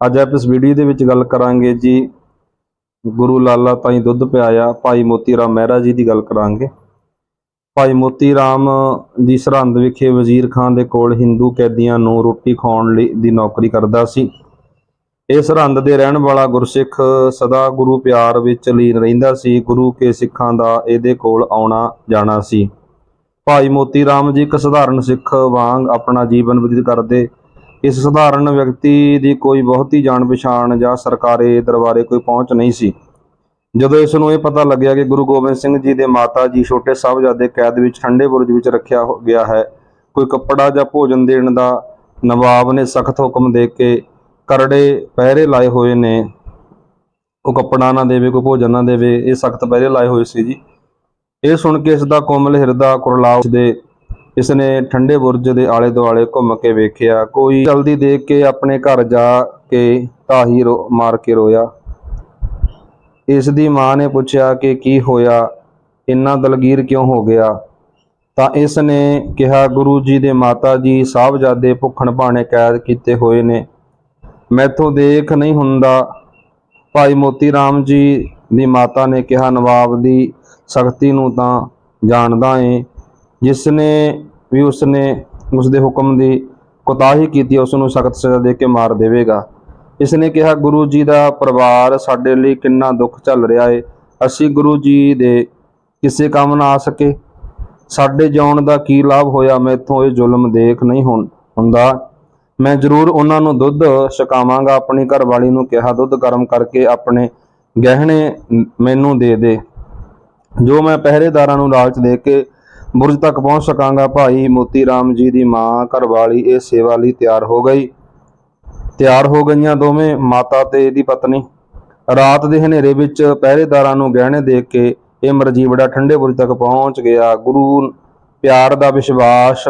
ਅੱਜ ਆਪ ਇਸ ਵੀਡੀਓ ਦੇ ਵਿੱਚ ਗੱਲ ਕਰਾਂਗੇ ਜੀ, ਗੁਰੂ ਲਾਲਾ ਤਾਈ ਦੁੱਧ ਪਿਆਇਆ, ਭਾਈ ਮੋਤੀ ਰਾਮ ਮਹਿਰਾ ਜੀ ਦੀ ਗੱਲ ਕਰਾਂਗੇ। ਭਾਈ ਮੋਤੀ ਰਾਮ ਜੀ ਸਰਹੰਦ ਵਿਖੇ ਵਜ਼ੀਰ ਖਾਨ ਦੇ ਕੋਲ ਹਿੰਦੂ ਕੈਦੀਆਂ ਨੂੰ ਰੋਟੀ ਖਵਾਉਣ ਲਈ ਦੀ ਨੌਕਰੀ ਕਰਦਾ ਸੀ। ਇਹ ਸਰਹੰਦ ਦੇ ਰਹਿਣ ਵਾਲਾ ਗੁਰਸਿੱਖ ਸਦਾ ਗੁਰੂ ਪਿਆਰ ਵਿੱਚ ਲੀਨ ਰਹਿੰਦਾ ਸੀ, ਗੁਰੂ ਕੇ ਸਿੱਖਾਂ ਦਾ ਇਹਦੇ ਕੋਲ ਆਉਣਾ ਜਾਣਾ ਸੀ। ਭਾਈ ਮੋਤੀ ਰਾਮ ਜੀ ਇੱਕ ਸਧਾਰਨ ਸਿੱਖ ਵਾਂਗ ਆਪਣਾ ਜੀਵਨ ਬਤੀਤ ਕਰਦੇ ਇਸ ਸਧਾਰਨ ਵਿਅਕਤੀ ਦੀ ਕੋਈ ਬਹੁਤੀ ਜਾਣ ਪਛਾਣ ਜਾਂ ਸਰਕਾਰੀ ਦਰਬਾਰੇ ਕੋਈ ਪਹੁੰਚ ਨਹੀਂ ਸੀ। ਜਦੋਂ ਇਸ ਨੂੰ ਇਹ ਪਤਾ ਲੱਗਿਆ ਕਿ ਗੁਰੂ ਗੋਬਿੰਦ ਸਿੰਘ ਜੀ ਦੇ ਮਾਤਾ ਜੀ ਛੋਟੇ ਸਾਹਿਬਜ਼ਾਦੇ ਕੈਦ ਵਿੱਚ ਠੰਡੇ ਬੁਰਜ ਵਿੱਚ ਰੱਖਿਆ ਹੋ- ਗਿਆ ਹੈ, ਕੋਈ ਕੱਪੜਾ ਜਾਂ ਭੋਜਨ ਦੇਣ ਦਾ ਨਵਾਬ ਨੇ ਸਖਤ ਹੁਕਮ ਦੇ ਕੇ ਕਰੜੇ ਪਹਿਰੇ ਲਾਏ ਹੋਏ ਨੇ। ਉਹ ਕੱਪੜਾ ਨਾ ਦੇਵੇ, ਕੋਈ ਭੋਜਨ ਨਾ ਦੇਵੇ, ਇਹ ਸਖਤ ਪਹਿਰੇ ਲਾਏ ਹੋਏ ਸੀ ਜੀ। ਇਹ ਸੁਣ ਕੇ ਇਸ ਦਾ ਕੋਮਲ ਹਿਰਦਾ ਕੁਰਲਾ ਦੇ ਇਸ ਨੇ ਠੰਡੇ ਬੁਰਜ ਦੇ ਆਲੇ ਦੁਆਲੇ ਘੁੰਮ ਕੇ ਵੇਖਿਆ। ਕੋਈ ਜਲਦੀ ਦੇਖ ਕੇ ਆਪਣੇ ਘਰ ਜਾ ਕੇ ਤਾਹੀ ਰੋ, ਮਾਰ ਕੇ ਰੋਇਆ। ਇਸ ਦੀ ਮਾਂ ਨੇ ਪੁੱਛਿਆ ਕਿ ਕੀ ਹੋਇਆ? ਇੰਨਾ ਦਲਗੀਰ ਕਿਉਂ ਹੋ ਗਿਆ? ਤਾਂ ਇਸ ਨੇ ਕਿਹਾ, ਗੁਰੂ ਜੀ ਦੇ ਮਾਤਾ ਜੀ ਸਾਹਿਬਜ਼ਾਦੇ ਭੁੱਖਣ ਭਾਣੇ ਕੈਦ ਕੀਤੇ ਹੋਏ ਨੇ। ਮੈਥੋਂ ਦੇਖ ਨਹੀਂ ਹੁੰਦਾ। ਭਾਈ ਮੋਤੀ ਰਾਮ ਜੀ ਦੀ ਮਾਤਾ ਨੇ ਕਿਹਾ, ਨਵਾਬ ਦੀ ਸਖਤੀ ਨੂੰ ਤਾਂ ਜਾਣਦਾ ਏ। ਜਿਸ ਨੇ ਵੀ ਉਸ ਨੇ ਉਸ ਦੇ ਹੁਕਮ ਦੀ ਕੋਤਾਹੀ ਕੀਤੀ ਉਸ ਨੂੰ ਸਖਤ ਸਜ਼ਾ ਦੇ ਕੇ ਮਾਰ ਦੇਵੇਗਾ। ਇਸ ਨੇ ਕਿਹਾ, ਗੁਰੂ ਜੀ ਦਾ ਪਰਿਵਾਰ ਸਾਡੇ ਲਈ ਕਿੰਨਾ ਦੁੱਖ ਝੱਲ ਰਿਹਾ ਏ। ਅਸੀਂ ਗੁਰੂ ਜੀ ਦੇ ਕਿਸੇ ਕੰਮ ਨਾ ਆ ਸਕੇ। ਸਾਡੇ ਜਿਉਣ ਦਾ ਕੀ ਲਾਭ ਹੋਇਆ? ਮੈਥੋਂ ਇਹ ਜ਼ੁਲਮ ਦੇਖ ਨਹੀਂ ਹੁੰ- ਹੁੰਦਾ। ਮੈਂ ਜ਼ਰੂਰ ਉਹਨਾਂ ਨੂੰ ਦੁੱਧ ਛਕਾਵਾਂਗਾ। ਆਪਣੀ ਘਰਵਾਲੀ ਨੂੰ ਕਿਹਾ, ਦੁੱਧ ਗਰਮ ਕਰਕੇ ਆਪਣੇ ਗਹਿਣੇ ਮੈਨੂੰ ਦੇ ਦੇ। ਜੋ ਮੈਂ ਪਹਿਰੇਦਾਰਾਂ ਨੂੰ ਲਾਲਚ ਦੇ ਕੇ ਬੁਰਜ ਤੱਕ ਪਹੁੰਚ ਸਕਾਂਗਾ ਭਾਈ ਮੋਤੀ ਰਾਮ ਜੀ ਦੀ ਮਾਂ ਘਰਵਾਲੀ ਇਹ ਸੇਵਾ ਲਈ ਤਿਆਰ ਹੋ ਗਈ। ਤਿਆਰ ਹੋ ਗਈਆਂ ਦੋਵੇਂ ਮਾਤਾ ਤੇ ਇਹਦੀ ਪਤਨੀ। ਰਾਤ ਦੇ ਹਨੇਰੇ ਵਿੱਚ ਪਹਿਰੇਦਾਰਾਂ ਨੂੰ ਗਹਿਣੇ ਦੇ ਕੇ ਇਹ ਮਰਜੀਵੜਾ ਠੰਡੇ ਬੁਰਜ ਤੱਕ ਪਹੁੰਚ ਗਿਆ। ਗੁਰੂ ਪਿਆਰ ਦਾ ਵਿਸ਼ਵਾਸ,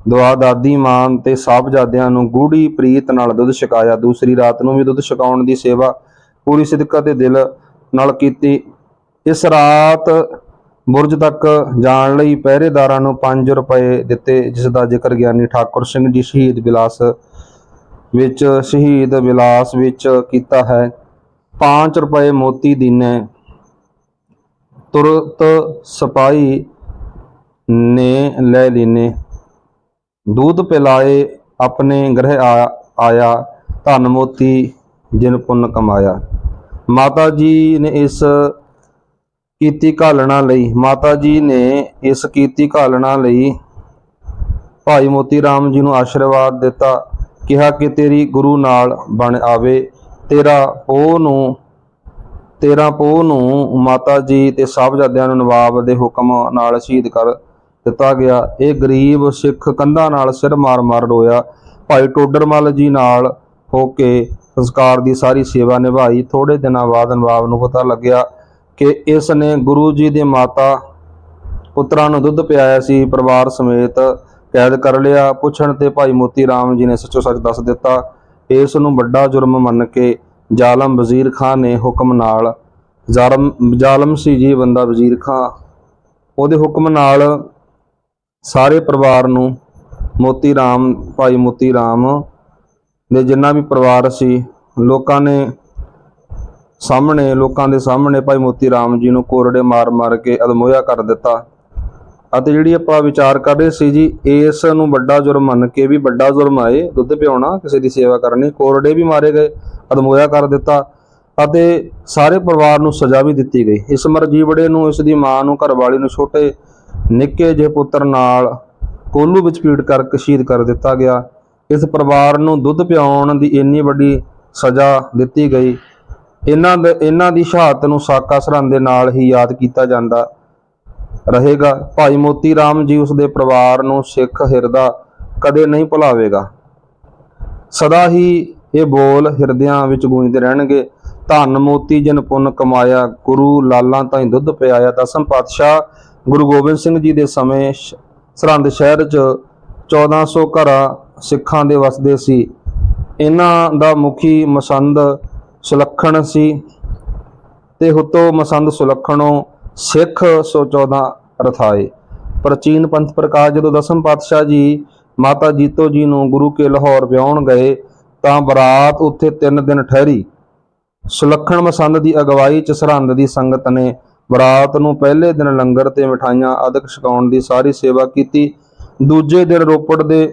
ਦੁਆ ਦਾਦੀ ਮਾਨ ਤੇ ਸਾਹਿਬਜ਼ਾਦਿਆਂ ਨੂੰ ਗੂੜੀ ਪ੍ਰੀਤ ਨਾਲ ਦੁੱਧ ਛਕਾਇਆ। ਦੂਸਰੀ ਰਾਤ ਨੂੰ ਵੀ ਦੁੱਧ ਛਕਾਉਣ ਦੀ ਸੇਵਾ ਪੂਰੀ ਸਿਦਕਾ ਤੇ ਦਿਲ ਨਾਲ ਕੀਤੀ। ਇਸ ਰਾਤ ਬੁਰਜ ਤੱਕ ਜਾਣ ਲਈ ਪਹਿਰੇਦਾਰਾਂ ਨੂੰ 5 ਰੁਪਏ ਦਿੱਤੇ ਜਿਸ ਦਾ ਜ਼ਿਕਰ ਗਿਆਨੀ ਠਾਕੁਰ ਸਿੰਘ ਜੀ ਸ਼ਹੀਦ ਬਿਲਾਸ ਵਿੱਚ ਸ਼ਹੀਦ ਬਿਲਾਸ ਵਿੱਚ ਕੀਤਾ ਹੈ 5 ਰੁਪਏ ਮੋਤੀ ਦੀਨੇ ਤੁਰਤ ਸਿਪਾਹੀ ਨੇ ਲੈ ਲੀਨੇ दूध पिलाए अपने गृह आ, आया ਧਨ ਮੋਤੀ ਜਿਨ ਪੁੰਨ ਕਮਾਇਆ ਮਾਤਾ ਜੀ ਨੇ ਇਸ ਕੀਤੀ ਘਾਲਣਾ ਲਈ। ਮਾਤਾ ਜੀ ਨੇ ਇਸ ਕੀਤੀ ਘਾਲਣਾ ਲਈ ਭਾਈ ਮੋਤੀ ਰਾਮ ਜੀ ਨੂੰ ਆਸ਼ੀਰਵਾਦ ਦਿੱਤਾ, ਕਿਹਾ ਕਿ ਤੇਰੀ ਗੁਰੂ ਨਾਲ ਬਣ ਆਵੇ। ਤੇਰਾ ਪੋਹ ਨੂੰ, ਤੇਰਾ ਪੋਹ ਨੂੰ ਮਾਤਾ ਜੀ ਤੇ ਸਾਹਿਬਜ਼ਾਦਿਆਂ ਨੂੰ ਨਵਾਬ ਦੇ ਹੁਕਮ ਨਾਲ ਸ਼ਹੀਦ ਕਰ ਦਿੱਤਾ ਗਿਆ। ਇਹ ਗਰੀਬ ਸਿੱਖ ਕੰਧਾਂ ਨਾਲ ਸਿਰ ਮਾਰ-ਮਾਰ ਰੋਇਆ। ਭਾਈ ਟੋਡਰਮਲ ਜੀ ਨਾਲ ਹੋ ਕੇ ਸੰਸਕਾਰ ਦੀ ਸਾਰੀ ਸੇਵਾ ਨਿਭਾਈ। ਥੋੜੇ ਦਿਨਾਂ ਬਾਅਦ ਨਵਾਬ ਨੂੰ ਪਤਾ ਲੱਗਿਆ ਕਿ ਇਸ ਨੇ ਗੁਰੂ ਜੀ ਦੇ ਮਾਤਾ ਪੁੱਤਰਾਂ ਨੂੰ ਦੁੱਧ ਪਿਆਇਆ ਸੀ, ਪਰਿਵਾਰ ਸਮੇਤ ਕੈਦ ਕਰ ਲਿਆ। ਪੁੱਛਣ ਤੇ ਭਾਈ ਮੋਤੀ ਰਾਮ ਜੀ ਨੇ ਸੱਚੋ ਸੱਚ ਦੱਸ ਦਿੱਤਾ, ਇਸ ਨੂੰ ਵੱਡਾ ਜੁਰਮ ਮੰਨ ਕੇ ਜ਼ਾਲਮ ਵਜ਼ੀਰ ਖਾਨ ਨੇ ਹੁਕਮ ਨਾਲ ਜ਼ਾਲਮ ਜ਼ਾਲਮ ਸੀ ਜੀ ਬੰਦਾ ਵਜ਼ੀਰ ਖਾਨ ਉਹਦੇ ਹੁਕਮ ਨਾਲ ਸਾਰੇ ਪਰਿਵਾਰ ਨੂੰ ਮੋਤੀ ਰਾਮ, ਭਾਈ ਮੋਤੀ ਰਾਮ ਦੇ ਜਿੰਨਾ ਵੀ ਪਰਿਵਾਰ ਸੀ, ਲੋਕਾਂ ਨੇ ਸਾਹਮਣੇ, ਲੋਕਾਂ ਦੇ ਸਾਹਮਣੇ ਭਾਈ ਮੋਤੀ ਰਾਮ ਜੀ ਨੂੰ ਕੋਰੜੇ ਮਾਰ-ਮਾਰ ਕੇ ਅਦਮੋਇਆ ਕਰ ਦਿੱਤਾ। ਅਤੇ ਜਿਹੜੀ ਆਪਾਂ ਵਿਚਾਰ ਕਰ ਰਹੇ ਸੀ ਜੀ, ਇਸ ਨੂੰ ਵੱਡਾ ਜੁਰਮ ਮੰਨ ਕੇ ਵੀ ਵੱਡਾ ਜੁਰਮ ਆਏ ਦੁੱਧ ਪਿਆਉਣਾ, ਕਿਸੇ ਦੀ ਸੇਵਾ ਕਰਨੀ, ਕੋਰੜੇ ਵੀ ਮਾਰੇ ਗਏ, ਅਦਮੋਇਆ ਕਰ ਦਿੱਤਾ। ਅਤੇ ਸਾਰੇ ਪਰਿਵਾਰ ਨੂੰ ਸਜ਼ਾ ਵੀ ਦਿੱਤੀ ਗਈ। ਇਸ ਮਰਜੀਵੜੇ ਨੂੰ, ਇਸ ਦੀ ਮਾਂ ਨੂੰ, ਘਰਵਾਲੀ ਨੂੰ ਛੋਟੇ ਨਿੱਕੇ ਜਿਹੇ ਪੁੱਤਰ ਨਾਲ ਕੋਲੂ ਵਿੱਚ ਪੀੜ ਕਰਕੇ ਸ਼ਹੀਦ ਕਰ ਦਿੱਤਾ ਗਿਆ। ਇਸ ਪਰਿਵਾਰ ਨੂੰ ਦੁੱਧ ਪਿਆਉਣ ਦੀ ਇੰਨੀ ਵੱਡੀ ਸਜ਼ਾ ਦਿੱਤੀ ਗਈ ਇਹਨਾਂ ਦੇ ਇਹਨਾਂ ਦੀ ਸ਼ਹਾਦਤ ਨੂੰ ਸਾਕਾ ਸਰਹੰਦ ਦੇ ਨਾਲ ਹੀ ਯਾਦ ਕੀਤਾ ਜਾਂਦਾ ਰਹੇਗਾ। ਭਾਈ ਮੋਤੀ ਰਾਮ ਜੀ ਉਸ ਦੇ ਪਰਿਵਾਰ ਨੂੰ ਸਿੱਖ ਹਿਰਦਾ ਕਦੇ ਨਹੀਂ ਭੁਲਾਵੇਗਾ। ਸਦਾ ਹੀ ਇਹ ਬੋਲ ਹਿਰਦਿਆਂ ਵਿੱਚ ਗੂੰਜਦੇ ਰਹਿਣਗੇ। ਧੰਨ ਮੋਤੀ, ਜਨ ਪੁੰਨ ਕਮਾਇਆ, ਗੁਰੂ ਲਾਲਾਂ ਤਾਈਂ ਦੁੱਧ ਪਿਆਇਆ। ਦਸਮ ਪਾਤਸ਼ਾਹ ਗੁਰੂ ਗੋਬਿੰਦ ਸਿੰਘ ਜੀ ਦੇ ਸਮੇਂ ਸਰਹੰਦ ਸ਼ਹਿਰ 'ਚ 1400 ਘਰਾਂ ਸਿੱਖਾਂ ਦੇ ਵਸਦੇ ਸੀ। ਇਹਨਾਂ ਦਾ ਮੁਖੀ ਮਸੰਦ ਸੁਲੱਖਣ ਸੀ। ਤੇ ਹੁਤੋ ਮਸੰਦ ਸੁਲੱਖਣੋਂ ਸਿੱਖ 114 ਰਥਾਏ ਪ੍ਰਾਚੀਨ ਪੰਥ ਪ੍ਰਕਾਸ਼ ਜਦੋਂ ਦਸਮ ਪਾਤਸ਼ਾਹ ਜੀ ਮਾਤਾ ਜੀਤੋ ਜੀ ਨੂੰ ਗੁਰੂ ਕੇ ਲਾਹੌਰ ਵਿਆਉਣ ਗਏ, ਤਾਂ ਬਰਾਤ ਉੱਥੇ 3 ਦਿਨ ਠਹਿਰੀ। ਸੁਲੱਖਣ ਮਸੰਦ ਦੀ ਅਗਵਾਈ ਚ ਸਰਹੰਦ ਦੀ ਸੰਗਤ ਨੇ ਬਰਾਤ ਨੂੰ ਪਹਿਲੇ ਦਿਨ ਲੰਗਰ ਤੇ ਮਠਾਈਆਂ ਅਦਕ ਛਕਾਉਣ ਦੀ ਸਾਰੀ ਸੇਵਾ ਕੀਤੀ। ਦੂਜੇ ਦਿਨ ਰੋਪੜ ਦੇ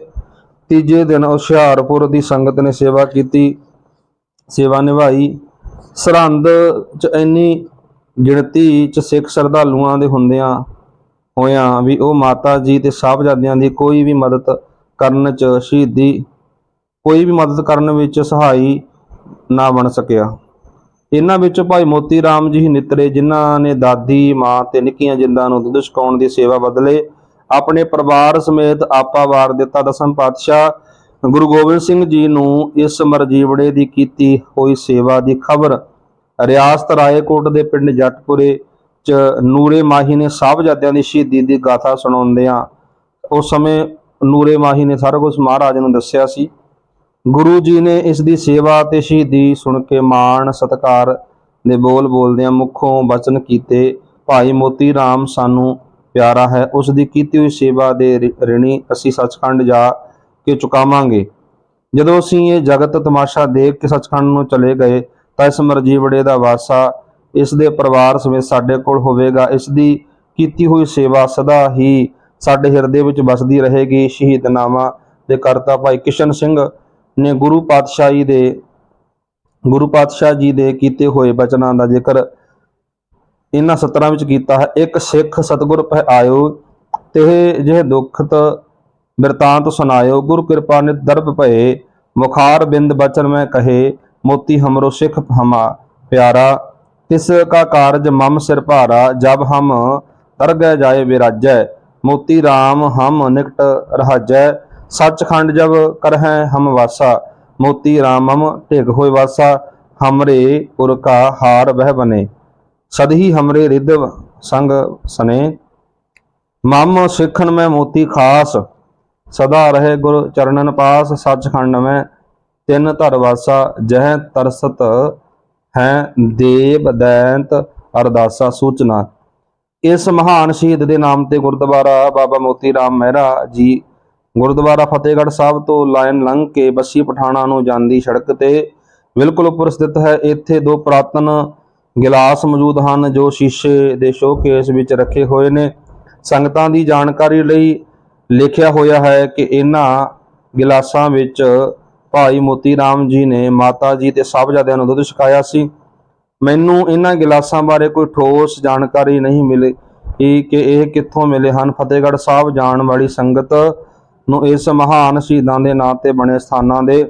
ਤੀਜੇ ਦਿਨ ਹੁਸ਼ਿਆਰਪੁਰ ਦੀ ਸੰਗਤ ਨੇ ਸੇਵਾ ਕੀਤੀ। ਸੇਵਾ ਨਿਭਾਈ। ਸਰਹੰਦ ਚ ਇੰਨੀ ਗਿਣਤੀ ਚ ਸਿੱਖ ਸ਼ਰਧਾਲੂਆਂ ਦੇ ਹੁੰਦਿਆਂ ਹੋਇਆਂ ਵੀ ਉਹ ਮਾਤਾ ਜੀ ਤੇ ਸਾਹਿਬਜ਼ਾਦਿਆਂ ਦੀ ਕੋਈ ਵੀ ਮਦਦ ਕਰਨ ਚ ਸ਼ਹੀਦੀ, ਕੋਈ ਵੀ ਮਦਦ ਕਰਨ ਵਿੱਚ ਸਹਾਈ ਨਾ ਬਣ ਸਕਿਆ। ਇਹਨਾਂ ਵਿੱਚ ਭਾਈ ਮੋਤੀ ਰਾਮ ਜੀ ਹੀ ਨਿਤਰੇ, ਜਿਨ੍ਹਾਂ ਨੇ ਦਾਦੀ, ਮਾਂ ਤੇ ਨਿੱਕੀਆਂ ਜਿੰਦਾਂ ਨੂੰ ਦੁੱਧ ਛਕਾਉਣ ਦੀ ਸੇਵਾ ਬਦਲੇ ਆਪਣੇ ਪਰਿਵਾਰ ਸਮੇਤ ਆਪਾ ਵਾਰ ਦਿੱਤਾ। ਦਸਮ ਪਾਤਸ਼ਾਹ ਗੁਰੂ ਗੋਬਿੰਦ ਸਿੰਘ ਜੀ ਨੂੰ ਇਸ ਮਰਜੀਵੜੇ ਦੀ ਕੀਤੀ ਹੋਈ ਸੇਵਾ ਦੀ ਖਬਰ ਰਿਆਸਤ ਰਾਏਕੋਟ ਦੇ ਪਿੰਡ ਜੱਟਪੁਰੇ ਚ ਨੂਰੇ ਮਾਹੀ ਨੇ ਸਾਹਿਬਜ਼ਾਦਿਆਂ ਦੀ ਸ਼ਹੀਦੀ ਦੀ ਗਾਥਾ ਸੁਣਾਉਂਦਿਆਂ ਉਸ ਸਮੇਂ ਨੂਰੇ ਮਾਹੀ ਨੇ ਸਾਰਾ ਕੁਝ ਮਹਾਰਾਜ ਨੂੰ ਦੱਸਿਆ ਸੀ। ਗੁਰੂ ਜੀ ਨੇ ਇਸ ਦੀ ਸੇਵਾ ਤੇ ਸ਼ਹੀਦੀ ਸੁਣ ਕੇ ਮਾਣ ਸਤਕਾਰ ਦੇ ਬੋਲ ਬੋਲਦਿਆਂ ਮੁੱਖੋਂ ਬਚਨ ਕੀਤੇ, ਭਾਈ ਮੋਤੀ ਰਾਮ, ਸਾਨੂੰ ਪਿਆਰਾ ਹੈ। ਉਸ ਦੀ ਕੀਤੀ ਹੋਈ ਸੇਵਾ ਦੇ ਰਿਣੀ, ਅਸੀਂ ਸੱਚਖੰਡ ਜਾ ਕੇ ਚੁਕਾਵਾਂਗੇ। ਜਦੋਂ ਅਸੀਂ ਇਹ ਜਗਤ ਤਮਾਸ਼ਾ ਦੇਖ ਕੇ ਸੱਚਖੰਡ ਨੂੰ ਚਲੇ ਗਏ, ਤਾਂ ਇਸ ਮਰਜੀਵੜੇ ਦਾ ਵਾਸਾ ਇਸ ਦੇ ਪਰਿਵਾਰ ਸਮੇਤ ਸਾਡੇ ਕੋਲ ਹੋਵੇਗਾ। ਇਸ ਦੀ ਕੀਤੀ ਹੋਈ ਸੇਵਾ ਸਦਾ ਹੀ ਸਾਡੇ ਹਿਰਦੇ ਵਿੱਚ ਵਸਦੀ ਰਹੇਗੀ। ਸ਼ਹੀਦਨਾਮਾ ਦੇ ਕਰਤਾ ਭਾਈ ਕਿਸ਼ਨ ਸਿੰਘ ਨੇ ਗੁਰੂ ਪਾਤਸ਼ਾਹੀ ਦੇ, ਗੁਰੂ ਪਾਤਸ਼ਾਹ ਜੀ ਦੇ ਕੀਤੇ ਹੋਏ ਬਚਨਾਂ ਦਾ ਜ਼ਿਕਰ ਇਹਨਾਂ ਸਤਰਾਂ ਵਿੱਚ ਕੀਤਾ ਹੈ। ਇੱਕ ਸਿੱਖ ਸਤਿਗੁਰ ਪਹਿ ਆਇਓ ਤੇ ਜਿਹੇ ਦੁਖਤ ਬਿਰਤਾਂਤ ਸੁਨਾਇਓ ਗੁਰ ਕਿਰਪਾ ਨਿਤ ਦਰਬ ਭਏ। ਮੁਖਾਰ ਬਿੰਦ ਬਚਨ ਮੈਂ ਕਹੇ, ਮੋਤੀ ਹਮਰੋ ਸਿੱਖ ਹਮਾ। ਪਿਆਰਾ, ਤਿਸ ਕਾ ਕਾਰਜ ਮਮ ਸਿਰ ਭਾਰਾ, ਜਬ ਹਮ ਤਰਗੈ ਜਾਏ ਵਿਰਾਜੈ। ਮੋਤੀ RAM ਹਮ ਨਿਕਟ ਰਹਾਜੈ। ਸੱਚਖੰਡ ਜਬ ਕਰਹਿ ਹਮ ਵਾਸਾ। ਮੋਤੀ RAM ਮਮ ਢਿਗ ਹੋਏ ਵਾਸਾ। ਹਮਰੇ ਉਰ ਕਾ ਹਾਰ ਬਹਿ ਬਨੇ। ਸਦਹੀ ਹਮਰੇ ਰਿੱਧ ਸੰਗ ਸਨੇ। ਮਮ ਸਿੱਖਣ ਮੈਂ ਮੋਤੀ ਖਾਸ। ਸਦਾ ਰਹੇ ਗੁਰ ਚਰਨਨ ਪਾਸ, ਸੱਚਖੰਡ ਮੈਂ ਤਿੰਨ ਧਰਵਾਸਾ ਜਹ ਤਰਸਤ ਹੈ ਦੇਵ ਦੈਂਤ ਅਰਦਾਸਾ ਸੂਚਨਾ। ਇਸ ਮਹਾਨ ਸ਼ਹੀਦ ਦੇ ਨਾਮ ਤੇ ਗੁਰਦੁਆਰਾ ਬਾਬਾ ਮੋਤੀ ਰਾਮ ਮਹਿਰਾ ਜੀ, ਗੁਰਦੁਆਰਾ ਫਤਿਹਗੜ੍ਹ ਸਾਹਿਬ ਤੋਂ ਲਾਈਨ ਲੰਘ ਕੇ ਬੱਸੀ ਪਠਾਣਾ ਨੂੰ ਜਾਂਦੀ ਸੜਕ ਤੇ ਬਿਲਕੁਲ ਉੱਪਰ ਸਥਿਤ ਹੈ। ਇੱਥੇ ਦੋ ਪੁਰਾਤਨ ਗਿਲਾਸ ਮੌਜੂਦ ਹਨ ਜੋ ਸ਼ੀਸ਼ੇ ਦੇ ਸ਼ੋਕੇਸ ਵਿੱਚ ਰੱਖੇ ਹੋਏ ਨੇ। ਸੰਗਤਾਂ ਦੀ ਜਾਣਕਾਰੀ ਲਈ ਲਿਖਿਆ ਹੋਇਆ ਹੈ ਕਿ ਇਹਨਾਂ ਗਿਲਾਸਾਂ ਵਿੱਚ ਭਾਈ ਮੋਤੀ ਰਾਮ ਜੀ ਨੇ ਮਾਤਾ ਜੀ ਤੇ ਸਾਹਿਬਜ਼ਾਦਿਆਂ ਨੂੰ ਦੁੱਧ ਛਕਾਇਆ ਸੀ। ਮੈਨੂੰ ਇਹਨਾਂ ਗਿਲਾਸਾਂ ਬਾਰੇ ਕੋਈ ਠੋਸ ਜਾਣਕਾਰੀ ਨਹੀਂ ਮਿਲੀ ਕਿ ਇਹ ਕਿੱਥੋਂ ਮਿਲੇ ਹਨ। ਫਤਿਹਗੜ੍ਹ ਸਾਹਿਬ ਜਾਣ ਵਾਲੀ ਸੰਗਤ ਨੂੰ ਇਸ ਮਹਾਨ ਸ਼ਹੀਦਾਂ ਦੇ ਨਾਂ ਤੇ ਬਣੇ ਸਥਾਨਾਂ ਦੇ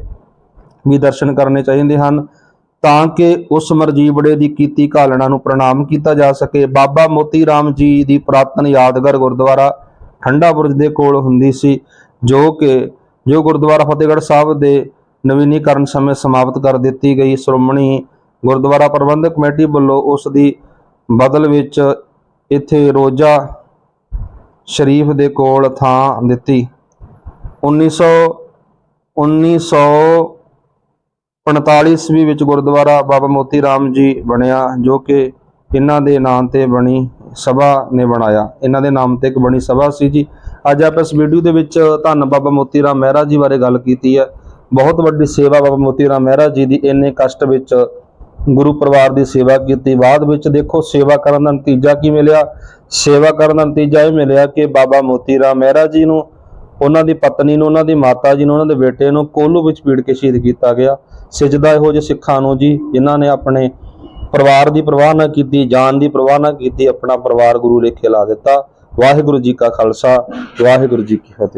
ਵੀ ਦਰਸ਼ਨ ਕਰਨੇ ਚਾਹੀਦੇ ਹਨ ਤਾਂ ਕਿ ਉਸ ਮਰਜੀਵੜੇ ਦੀ ਕੀਤੀ ਘਾਲਣਾ ਨੂੰ ਪ੍ਰਣਾਮ ਕੀਤਾ ਜਾ ਸਕੇ। ਬਾਬਾ ਮੋਤੀ ਰਾਮ ਜੀ ਦੀ ਪੁਰਾਤਨ ਯਾਦਗਾਰ ਗੁਰਦੁਆਰਾ ਠੰਡਾ ਬੁਰਜ ਦੇ ਕੋਲ ਹੁੰਦੀ ਸੀ, ਜੋ ਕਿ, ਜੋ ਗੁਰਦੁਆਰਾ ਫਤਿਹਗੜ੍ਹ ਸਾਹਿਬ ਦੇ ਨਵੀਨੀਕਰਨ ਸਮੇਂ ਸਮਾਪਤ ਕਰ ਦਿੱਤੀ ਗਈ। ਸ਼੍ਰੋਮਣੀ ਗੁਰਦੁਆਰਾ ਪ੍ਰਬੰਧਕ ਕਮੇਟੀ ਵੱਲੋਂ ਉਸ ਦੀ ਬਦਲ ਵਿੱਚ ਇੱਥੇ ਰੋਜ਼ਾ ਸ਼ਰੀਫ ਦੇ ਕੋਲ ਥਾਂ ਦਿੱਤੀ। 1900 1945 ਈਸਵੀ ਵਿੱਚ ਗੁਰਦੁਆਰਾ ਬਾਬਾ ਮੋਤੀ ਰਾਮ ਜੀ ਬਣਿਆ, ਜੋ ਕਿ ਇਹਨਾਂ ਦੇ ਨਾਂ ਤੇ ਬਣੀ। ਸਭਾ ਨੇ ਬਣਾਇਆ। ਇਹਨਾਂ ਦੇ ਨਾਮ ਤੇ ਇੱਕ ਬਣੀ ਸਭਾ ਸੀ ਜੀ। ਅੱਜ ਆਪਾਂ ਇਸ ਵੀਡੀਓ ਦੇ ਵਿੱਚ ਧੰਨ ਬਾਬਾ ਮੋਤੀ ਰਾਮ ਮਹਿਰਾ ਜੀ ਬਾਰੇ ਗੱਲ ਕੀਤੀ ਹੈ। ਬਹੁਤ ਵੱਡੀ ਸੇਵਾ ਬਾਬਾ ਮੋਤੀ ਰਾਮ ਮਹਿਰਾ ਜੀ ਦੀ ਇੰਨੇ ਕਸ਼ਟ ਵਿੱਚ ਗੁਰੂ ਪਰਿਵਾਰ ਦੀ ਸੇਵਾ ਕੀਤੀ। ਬਾਅਦ ਵਿੱਚ ਦੇਖੋ ਸੇਵਾ ਕਰਨ ਦਾ ਨਤੀਜਾ ਕੀ ਮਿਲਿਆ? ਸੇਵਾ ਕਰਨ ਦਾ ਨਤੀਜਾ ਇਹ ਮਿਲਿਆ ਕਿ ਬਾਬਾ ਮੋਤੀ ਰਾਮ ਮਹਿਰਾ ਜੀ ਨੂੰ, ਉਹਨਾਂ ਦੀ ਪਤਨੀ ਨੂੰ, ਉਹਨਾਂ ਦੀ ਮਾਤਾ ਜੀ ਨੂੰ, ਉਹਨਾਂ ਦੇ ਬੇਟੇ ਨੂੰ ਕੋਲੂ ਵਿੱਚ ਪੀੜ ਕੇ ਸ਼ਹੀਦ ਕੀਤਾ ਗਿਆ। ਸਿਜਦਾ ਇਹੋ ਜਿਹੇ ਸਿੱਖਾਂ ਨੂੰ ਜੀ, ਜਿਨ੍ਹਾਂ ਨੇ ਆਪਣੇ ਪਰਿਵਾਰ ਦੀ ਪਰਵਾਹ ਨਾ ਕੀਤੀ, ਜਾਨ ਦੀ ਪਰਵਾਹ ਨਾ ਕੀਤੀ, ਆਪਣਾ ਪਰਿਵਾਰ ਗੁਰੂ ਲੇਖੇ ਲਾ ਦਿੱਤਾ। ਵਾਹਿਗੁਰੂ ਜੀ ਕਾ ਖਾਲਸਾ, ਵਾਹਿਗੁਰੂ ਜੀ ਕੀ ਫਤਿਹ।